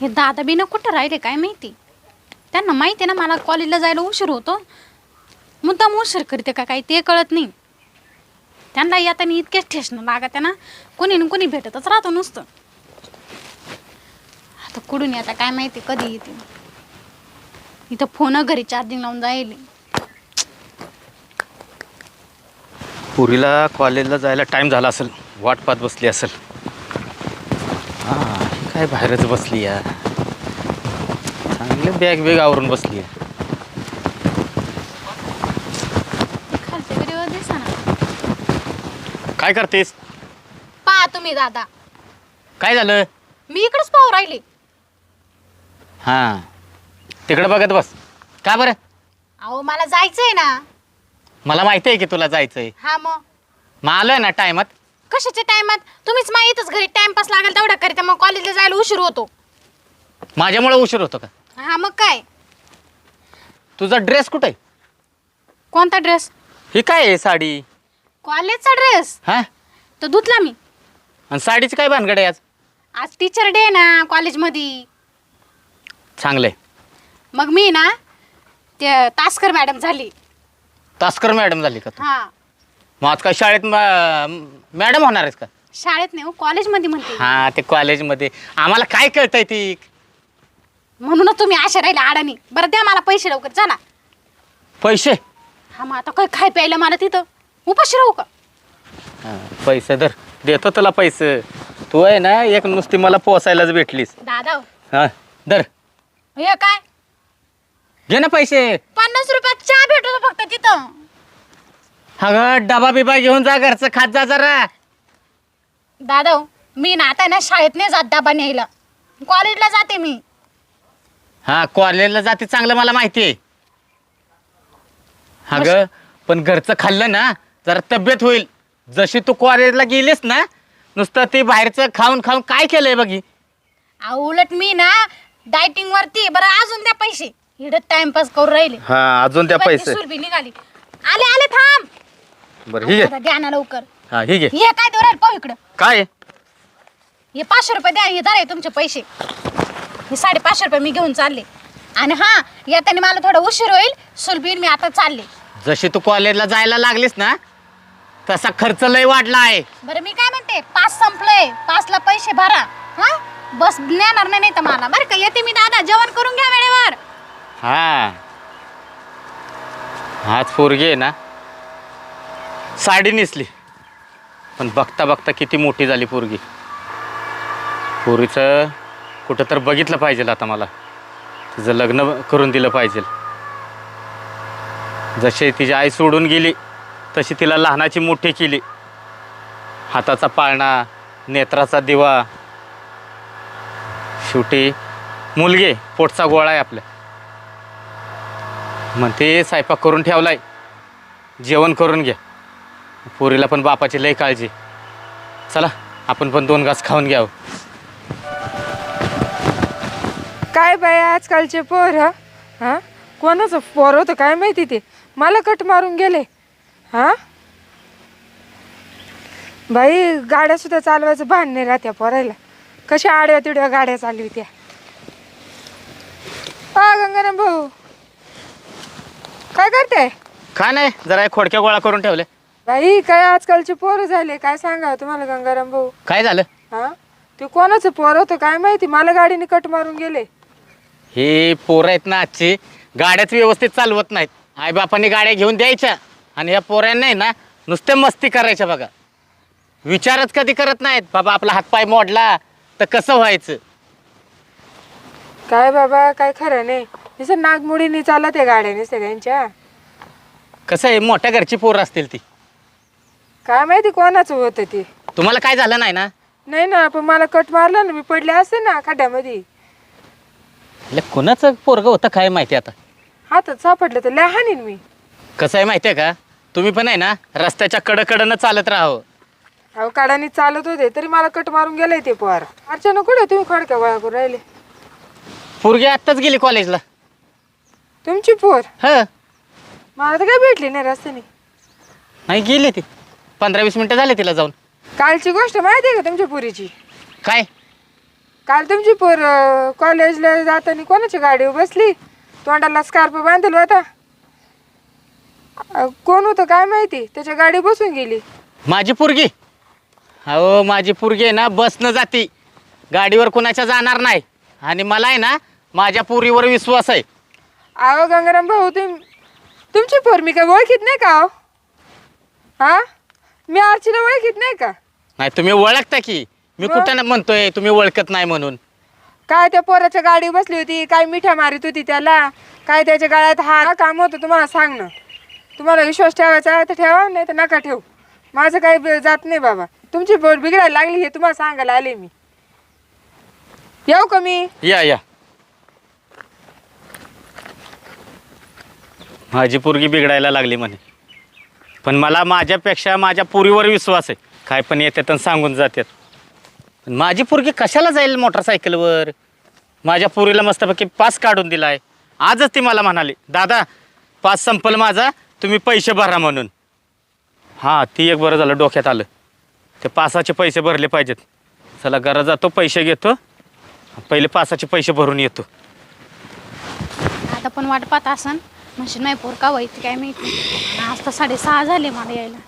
हे दादा बिना कुठं राहिले काय माहिती? त्यांना माहिती आहे ना मला कॉलेजला जायला उशीर होतो. मुद्दाम उशीर करते का काय ते कळत नाही. त्यांना आता इतकेच ठेसणं लागत त्यांना ना कोणी ना कोणी भेटतच राहतो नुसतं. आता कुठून येता काय माहिती कधी येते इथं फोन घरी चार्जिंग लावून जाईल पुरीला कॉलेजला जायला टाईम झाला असेल. वाट पाहत बसली असेल. हां ही काय बाहेरच बसली या चांगले बॅग बिग आवरून बसली आहे. दिसा ना. काय करतेस? पहा तुम्ही दादा. काय झालं? मी इकडेच पाहू राहिले. हां. तिकडं बघत बस. का बरं? अहो मला जायचंय ना. मला माहिती आहे की तुला जायचं आहे हा मग? मग आलोय ना टायमात. कशाच्या टायमात? तुम्हीच माहीतच घरी टाइमपास लागेल तेवढा करीता मग कॉलेजला जायला उशीर होतो. माझ्यामुळे उशीर होतो का? हा मग काय? तुझा ड्रेस कुठे? आहे कोणता ड्रेस ही काय आहे साडी? कॉलेजचा ड्रेस हां? तो धुतला मी. आणि साडीची काय भानगड आहे आज? आज टीचर डे ना कॉलेजमध्ये चांगलं आहे मग मी ना ते तासकर मॅडम झाली. तास्कर मॅडम झाली का तू? हा. मग आज काय शाळेत मॅडम होणार आहेस का? शाळेत नाही हो कॉलेजमध्ये म्हणते हा ते कॉलेजमध्ये. आम्हाला काय कळतंय ती? म्हणूनच तुम्ही अशा राहिले अडाणी. बरं द्या मला पैसे लवकर चला पैसे? हा मग आता काय खाय प्यायला मला तिथं? उपाशी राहू का? हा, पैसे धर. देतो तुला पैसे. तू आहे ना एक नुसती मला पोसायलाच भेटलीस. दादा हा धर. हे काय? घे ना पैसे. पन्नास रुपयात चहा भेटतो फक्त तिथं. अगं डबा बिबा घेऊन जा घरचं खात जा जरा. दादा मी ना आता ना शाळेत नाही जात डबा न्यायला. कॉलेजला जाते मी. हा कॉलेजला जाते चांगलं मला माहिती आहे अगं पण घरचं खाल्लं ना जरा तब्येत होईल. जशी तू कॉलेजला गेलीस ना नुसतं ते बाहेरचं खाऊन खाऊन काय केलंय बघी. उलट मी ना डायटिंग वरती बरं अजून द्या पैसे. हिडत टाइमपास करून राहिले. हा अजून त्या पैसे. निघाली. आले आले थांब. बरं ही घे. आता द्या ना लवकर. हा ही घे. हे काय देऊ राहिले पाहू इकडं? काय? आहे? हे पाचशे रुपये द्या हे धरा हे तुमचे पैसे. हे साडेपाचशे रुपये मी घेऊन चालले. आणि हा येताना मला थोडा उशीर होईल सुलभीन मी आता चालले. जशी तू कॉलेजला जायला लागलीस ना तसा खर्च लय वाढला आहे. बरं मी काय म्हणते पास संपलंय. पाचला पैसे भरा. हा? बस नेणार नाही तर मला. बरं का येते मी दादा. जेवण करून घ्या वेळेवर. हा. हाच पोरगी आहे ना. साडी नेसली. पण बघता बघता किती मोठी झाली पोरगी. पोरीचं कुठं तर बघितलं पाहिजे आता मला. तिचं लग्न करून दिलं पाहिजे जशी तिची आई सोडून गेली तशी तिला लहानाची मोठी केली. हाताचा पाळणा नेत्राचा दिवा. शेवटी मुलगे पोटचा गोळा आहे आपल्या. म्हणते स्वयंपाक करून ठेवलाय. जेवण करून घ्या. पोरीला पण बापाची लय काळजी. चला आपण पण दोन घास खाऊन घ्यावं. काय बाय आजकालचे पोर हा? कोणाचं पोर होतं काय माहिती ते? मला कट मारून गेले. हा? बाई गाड्या सुद्धा चालवायचं भान नाही राहत्या पोरायला. कशा आडव्या तिडव्या गाड्या चालवित्या. गंगाराम भाऊ. काय करते? काय नाही जरा खोडक्या गोळा करून ठेवले बाई काय आजकालचे पोरं झाले काय सांगा तुम्हाला गंगाराम भाऊ? काय झालं? हा? ते कोणाचं पोर होतं काय माहिती? मला गाडीने कट मारून गेले. हे पोरं आहेत ना आजची गाड्याच व्यवस्थित चालवत नाहीत. आईबापांनी गाड्या घेऊन द्यायच्या आणि या पोऱ्यांना आहे ना नुसत्या मस्ती करायच्या बघा. विचारच कधी करत नाहीत बाबा आपला हातपाय मोडला तर कसं व्हायचं? काय बाबा काय खरं नाही. जसं नागमुडीने चालत आहे गाड्याने सगळ्यांच्या कसं आहे मोठ्या घरची पोर असतील ती. काय माहिती कोणाचं होतं ते. तुम्हाला काय झालं नाही ना? नाही ना पण मला कट मारला ना मी पडले असते ना खड्ड्यामध्ये. कोणाचं पोरग होतं काय माहिती आता? हातात सापडलं तर लहान आहे ना मी. कसं आहे माहिती आहे का? तुम्ही पण आहे ना रस्त्याच्या कडकडनं चालत राहावं हो. अहो काढाने चालत होते तरी मला कट मारून गेले ते पोर. अर्चना कुठे तुम्ही खडक्या गोळा करून राहिले. पोरगी आत्ताच गेली कॉलेजला तुमची पोर. ह. मला तर काय भेटली नाही रस्त्याने. नाही गेली ती. पंधरा वीस मिनटं झाले तिला जाऊन. कालची गोष्ट माहिती आहे का तुमच्या पुरीची? काय? काल तुमची पोर अं, कॉलेजला जाताना कोणाची गाडीवर बसली? तोंडाला स्कार्फ बांधलेला होता. अं, कोण होतं काय माहिती? त्याच्या गाडी बसून गेली. माझी पोरगी. अहो माझी पोरगी आहे ना बसनं जाती. गाडीवर कुणाच्या जाणार नाही. आणि मला आहे ना माझ्या पोरीवर विश्वास आहे. अहो गंगाराम भाऊ तुम तुमची पोर मी काय ओळखीत नाही का हो हा? मी आरचीला ओळखीत नाही का? नाही तुम्ही ओळखता की. मी? कुठं ना म्हणतोय तुम्ही ओळखत नाही म्हणून. काय त्या पोराच्या गाडी बसली होती काय मिठा मारित होती त्याला? काय त्याच्या गाड्यात हा काम होतं तुम्हाला सांगणं तुम्हाला विश्वास ठेवायचा आहे तर ठेवा नाही तर नका ठेवू. माझं काही ब- जात नाही बाबा. तुमची पोर बिघडायला लागली हे तुम्हाला सांगायला आले मी. येऊ का मी? या या. माझी पोरगी बिघडायला लागली म्हणे. पण मला माझ्यापेक्षा माझ्या पोरीवर विश्वास आहे. काय पण येतात आणि सांगून जातात. पण माझी पोरगी कशाला जाईल मोटरसायकलवर? माझ्या पोरीला मस्तपैकी पास काढून दिला आहे आजच ती मला म्हणाली दादा पास संपल माझा तुम्ही पैसे भरा म्हणून. हां ती एक बरं झालं डोक्यात आलं. ते पासाचे पैसे भरले पाहिजेत. चला घरा जातो पैसे घेतो. पहिले पासाचे पैसे भरून येतो. आता पण वाट पाहत असन. म्हणजे नाही पोर का व्हायची काय माहिती? आज तर साडेसहा झाले मला यायला.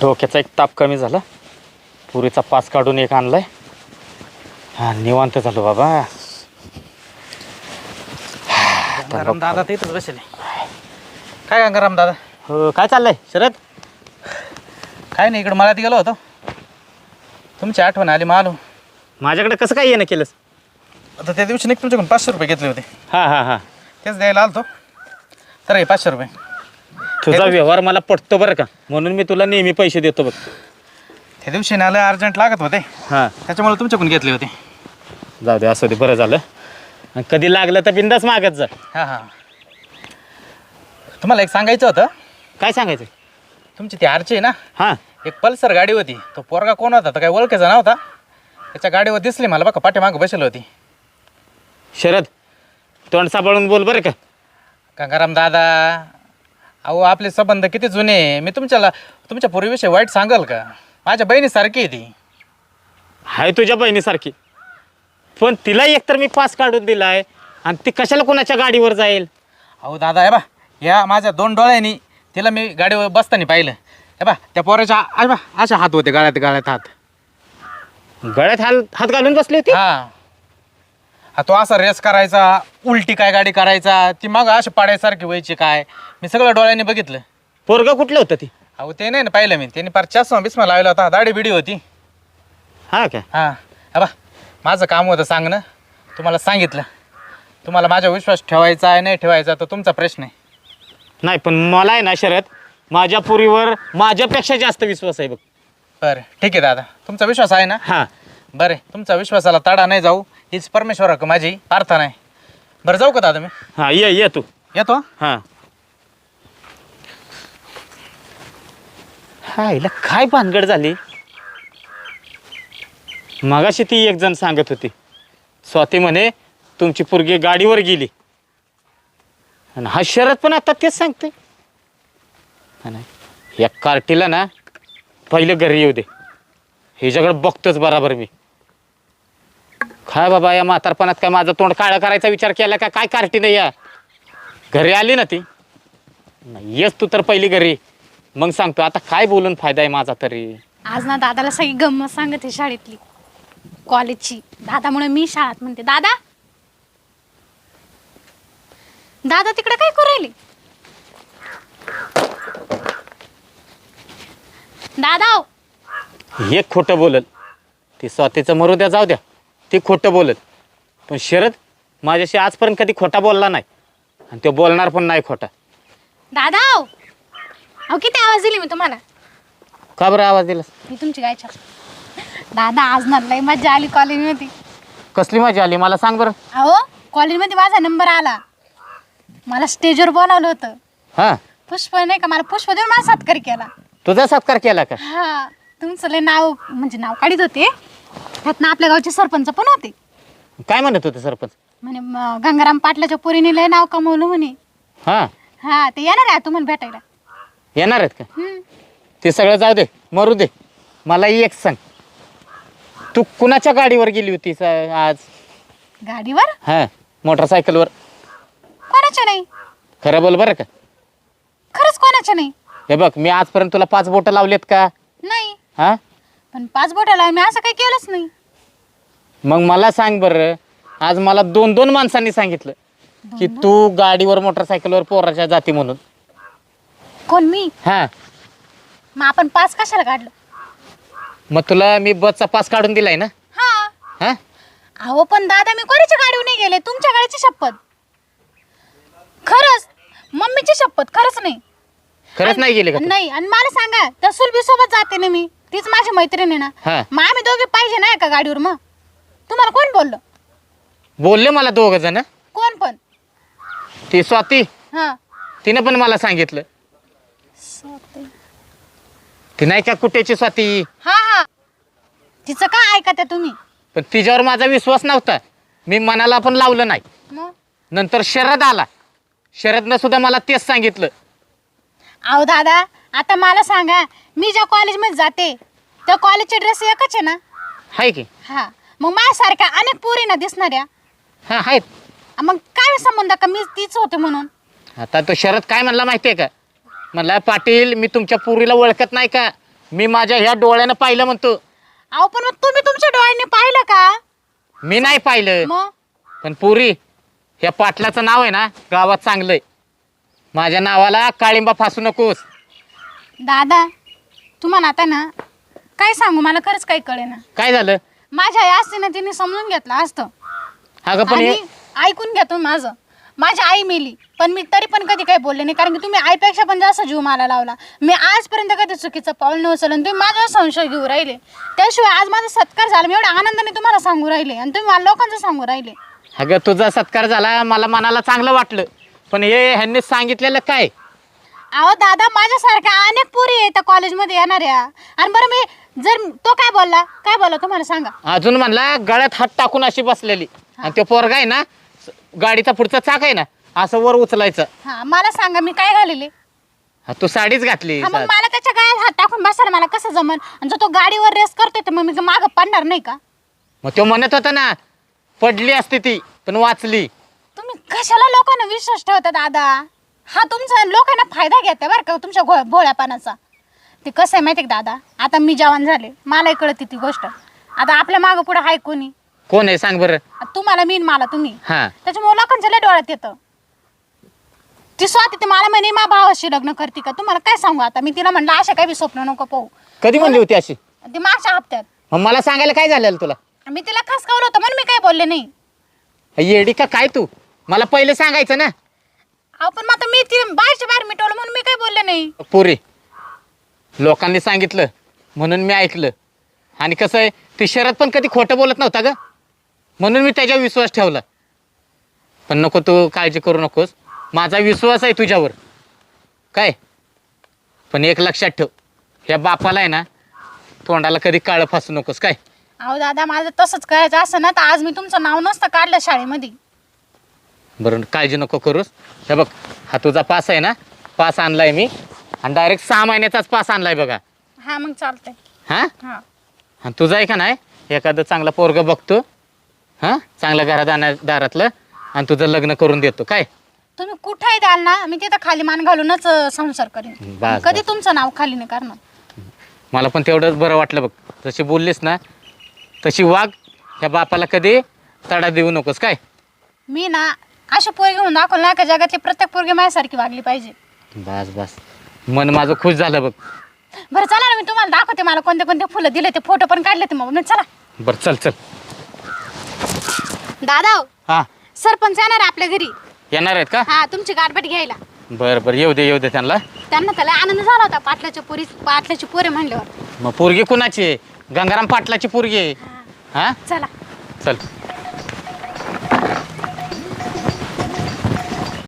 डोक्याचा एक ताप कमी झाला. पुरीचा पास काढून एक आणलाय. हा निवांत झालो बाबा. गंगाराम दादा तर इथंच बसले. काय गंगाराम दादा? हो काय चाललंय? शरद? काय नाही इकडं मला गेलो होतो. तुमची आठवण आली मग आलो माझ्याकडे कसं काय येणं केलंस? आता त्या दिवशी नाही तुमच्याकडून पाचशे रुपये घेतले होते. हां हां हां. तेच द्यायला आलतो. तर हे पाचशे रुपये. तुझा व्यवहार मला पटतो बरं का. म्हणून मी तुला नेहमी पैसे देतो बघ. त्या दिवशी नालं अर्जंट लागत होते. हां. त्याच्यामुळे तुमच्याकडून घेतले होते. जाऊ दे असं दे बरं झालं. आणि कधी लागलं तर बिंदास मागत जा. हां हां. तुम्हाला एक सांगायचं होतं. काय सांगायचं? तुमची ती आरची आहे ना? हां. एक पल्सर गाडी होती. तो पोरगा कोण होता? तर काही ओळखायचा नव्हता. त्याच्या गाडीवर दिसली मला बघा पाठीमागं बसली होती. शरद तोंड सांभाळून बोल बरं का. गंगाराम दादा अहो आपले संबंध किती जुने आहे. मी तुमच्याला तुमच्या पूर्वीविषयी वाईट सांगाल का? माझ्या बहिणीसारखी आहे ती. आहे तुझ्या बहिणीसारखी. पण तिला एकतर मी पास काढून दिलाय आणि ती कशाला कोणाच्या गाडीवर जाईल? अहो दादा हे बा या माझ्या दोन डोळ्यांनी तिला मी गाडीवर बसताना पाहिलं. हे बा त्या पोराच्या आ बा अशा हात होते गाळ्यात गाळ्यात हात. गळ्यात हात हात घालून बसली होती? हा. हा तो असा रेस करायचा उलटी काय गाडी करायचा ती मग अशी पाडायसारखी व्हायची काय? मी सगळं डोळ्यांनी बघितलं. पोरग कुठलं होतं ती? अहो ते नाही ना पाहिलं मी. त्यांनी पार चष्मा बिस्मा लावला होता. दाढी बिडी होती. हा काय हां. हा बा माझं काम होतं सांगणं. तुम्हाला सांगितलं. तुम्हाला माझा विश्वास ठेवायचा आहे नाही ठेवायचा तो तुमचा प्रश्न आहे. नाही पण मला आहे ना शरद माझ्या पुरीवर माझ्यापेक्षा जास्त विश्वास आहे बघ. बरं ठीक आहे दादा. तुमचा विश्वास आहे ना? हां. बरं तुमचा विश्वासाला तडा नाही जाऊ. हीच परमेश्वराक माझी. प्रार्थना आहे बरं जाऊ का दादा मी? हां ये ये तू. येतो? हां. हा हिला काय भानगड झाली? मगाशी ती एक जण सांगत होती. स्वाती म्हणे तुमची पोरगी गाडीवर गेली. आणि हा शरद पण आता तेच सांगते नाही. या कार्टीला ना पहिलं घरी येऊ दे. हिच्याकडे बघतोच बराबर मी. काय बाबा या म्हातारपणात काय माझं तोंड काळं करायचा विचार केला का? काय कार्टी नाही या? घरी आली ना ती. नाही, येस तू तर पहिली घरी. मग सांगतो आता काय बोलून फायदा आहे माझा तरी? आज ना दादाला सगळी गंमत सांगते शाळेतली. कॉलेजची. दादामुळे मी शाळेत म्हणते दादा! दादा तिकडे काय करू राहिले? दादा हो. हे खोटं बोलल. ती स्वतःचं मरू द्या जाऊ द्या. ती खोटं बोलल पण शरद माझ्याशी आजपर्यंत कधी खोटा बोलला नाही. आणि तो बोलणार पण नाही खोटा. दादा हो. अहो किती आवाज दिली मी तुम्हाला? का बरं आवाज दिला मी तुमची गायच्या दादा आज ना लय मजा आली कॉलेजमध्ये कसली मजा आली? मला सांग बरं. अहो कॉलेजमध्ये माझा नंबर आला. मला स्टेजवर बोलावलं होतं. हां. पुष्प नाही का मला पुष्प देऊन मला सत्कार केला. तुझा सत्कार केला का? हा. तुमचं लय नाव म्हणजे नाव काढीत होते. त्यातनं आपल्या गावचे सरपंच पण होते. काय म्हणत होते सरपंच? म्हणे म- गंगाराम पाटलाच्या पोरीने लय नाव कमवलं म्हणे. हां. हा ते येणार आहे तुम्हाला भेटायला. येणार आहेत का? हम्म. ते सगळं जाऊ दे मरू दे. मला एक सांग. तू कुणाच्या गाडीवर गेली होतीस अं, आज? गाडीवर? हां मोटरसायकलवर. कोणाच्या नाही? खरं बोल बरं का. खरंच कोणाच्या नाही? हे बघ मी आजपर्यंत तुला पाच बोटं लावलेत का? नाही. हां? पण पाच बोटाला मी असं काही केलंच नाही. मग मला सांग बरं. आज मला दोन दोन माणसांनी सांगितलं की तू गाडीवर मोटरसायकलवर पोराच्या जाती म्हणून. कोण मी? हां. मग आपण पाच कशाला काढलं? मग तुला मी बसचा पास काढून दिलाय ना? हा. हां? अहो पण दादा मी कोणाच्या गाडीवर नाही गेले? तुमच्या गाडीची शपथ. खरंच. मम्मीची शपथ खरंच नाही. खरंच नाही गेले का तू? नाही आणि मला सांगा त्या सुलभी सोबत जाते ना मी. तीच माझी मैत्रीण आहे ना. हा. मग आम्ही दोघे पाहिजे ना एका गाडीवर मग? तुम्हाला कोण बोललं? बोलले मला दोघ जण. कोण पण? ती स्वाती. हा. तिनं पण मला सांगितलं. ती नाही का कुठेची स्वाती? हा हा. तिचं काय ऐकत तुम्ही? पण तिच्यावर माझा विश्वास नव्हता. मी मनाला पण लावलं नाही. मग? नंतर शरद आला. शरदनं सुद्धा मला तेच सांगितलं. अहो दादा आता मला सांगा मी ज्या कॉलेजमध्ये जाते त्या कॉलेजचे ड्रेस एकच आहे ना? हाय की. हा. मग माझ्यासारख्या अनेक पोरी ना दिसणाऱ्या? हा आहेत. मग काय संबंध का? मी तीच होते म्हणून. आता तो शरद काय म्हणला माहितीये का? म्हणला पाटील मी तुमच्या पुरीला ओळखत नाही का? मी माझ्या ह्या डोळ्यानं पाहिलं म्हणतो. अहो पण मग तुम्ही तुमच्या डोळ्यांनी पाहिलं का? मी नाही पाहिलं. मग? पण पुरी ह्या पाटलाचं नाव आहे ना गावात चांगलंय. माझ्या नावाला काळिंबा फासू नकोस. दादा तुम्हाला आता ना काय सांगू? मला खरंच काही कळे ना काय झालं? माझ्या आई असते ना तिने समजून घेतलं असतं. अगं पण आणि ऐकून घ्या तुम्ही माझं. माझी आई मेली पण मी तरी पण कधी काही बोलले नाही कारण की तुम्ही आईपेक्षा पण जास्त जीव मला लावला. मी आजपर्यंत कधी चुकीचं पाऊल न उचललं आणि तुम्ही माझ्यावर संशय घेऊ राहिले. त्याशिवाय आज माझा सत्कार झाला मी एवढ्या आनंदाने तुम्हाला सांगू राहिले आणि तुम्ही मला लोकांचं सांगू राहिले. अगं तुझा सत्कार झाला मला मनाला चांगलं वाटलं. पण हे ह्यांनी सांगितलेलं काय? अहो दादा माझ्यासारख्या अनेक पोरी आहेत त्या कॉलेजमध्ये येणाऱ्या. आणि बरं मी जर तो काय बोलला? काय बोलला तुम्हाला सांगा. अजून म्हणला गळ्यात हात टाकून अशी बसलेली. आणि तो पोरगा आहे ना गाडीचा पुढचा चाक आहे ना असं वर उचलायचं. हा मला सांगा मी काय घालेले? हा, तू साडीच घातली हा मग मला त्याच्या गायत हात टाकून बसायला मला कसं जमन? आणि जो तो गाडीवर रेस करतोय तर मग मी मागं पडणार नाही का? मग तो म्हणत होता ना पडली असती ती पण वाचली. तुम्ही कशाला लोकांना विश्वास ठेवता दादा? हा तुमचा लोकांना फायदा घेते बरं का तुमच्या घो भोळ्यापणाचा. ते कसं आहे माहिती आहे का दादा? आता मी जवान झाले. मलाही कळते ती गोष्ट. आता आपल्या मागं पुढे हाय कोणी? कोण आहे? सांग बरं. आता तुम्हाला मी आणि मला तुम्ही. हा. त्याच्यामुळे लोकांच्या लय डोळ्यात येतं. ती स्वाती ती मला म्हणे मा भावाशी लग्न करते का? तुम्हाला काय सांगू आता? मी तिला म्हणलं अशा काही बी स्वप्न नको पाहू. कधी म्हणली होती अशी? ती मागच्या हप्त्यात. मग मला सांगायला काय झालेलं तुला? मी तिला खसकावलं होतं म्हणून मी काही बोलले नाही. येडी का काय तू? मला पहिले सांगायचं ना. अहो पण मग आता मी ती बाहेरच्या बाहेर मिटवलं म्हणून मी काही बोलले नाही? पुरी लोकांनी सांगितलं म्हणून मी ऐकलं. आणि कसं आहे ती शरद पण कधी खोटं बोलत नव्हता ग? म्हणून मी त्याच्यावर विश्वास ठेवला. पण नको तू काळजी करू नकोस. माझा विश्वास आहे तुझ्यावर. काय? पण एक लक्षात ठेव ह्या बापाला आहे ना तोंडाला कधी काळं फासू नकोस. काय? अहो दादा माझं तसंच करायचं असं ना तर आज मी तुमचं नाव नसतं काढलं शाळेमध्ये. बरं काळजी नको करूस. हे बघ हा तुझा पास आहे ना? पास आणलाय मी. आणि डायरेक्ट सहा महिन्याचाच पास आणलाय बघा. हा मग चालतंय. हां? हा. आणि तुझा आहे का नाही? एखादं चांगला पोरग बघतो हां? चांगल्या घरात दारातलं. आणि तुझं लग्न करून देतो. काय? तुम्ही कुठेही द्याल ना? मी तिथं खाली मान घालूनच अं, संसार करेन. बस, कधी बस. तुमचं नाव खाली नाही करणार? मला पण तेवढंच बरं वाटलं बघ. जशी बोललीस ना तशी वाघ ह्या बापाला कधी तडा देऊ नकोस. काय? मी ना अशी पोरगी घेऊन दाखवलं ना का? जगातली प्रत्येक पोरगी माझ्यासारखी वागली पाहिजे. बस बस. मन माझं खुश झालं बघ. बरं चला ना मी तुम्हाला दाखवते मला कोणते कोणते फुलं दिले ते. फोटो पण काढले ते मग. चला. बरं चल चल. दादा हां सरपंच येणार आहे आपल्या घरी. येणार आहेत का? हा तुमची गाठभेट घ्यायला. बरं बरं. येऊ दे येऊ दे त्यांना. त्यांना त्याला आनंद झाला होता पाटलाच्या पोरी पाटलाची पोरे म्हणल्यावर. मग पोरगी कुणाची? आहे गंगाराम पाटलाची पोरगी आहे. हां? चला. चल.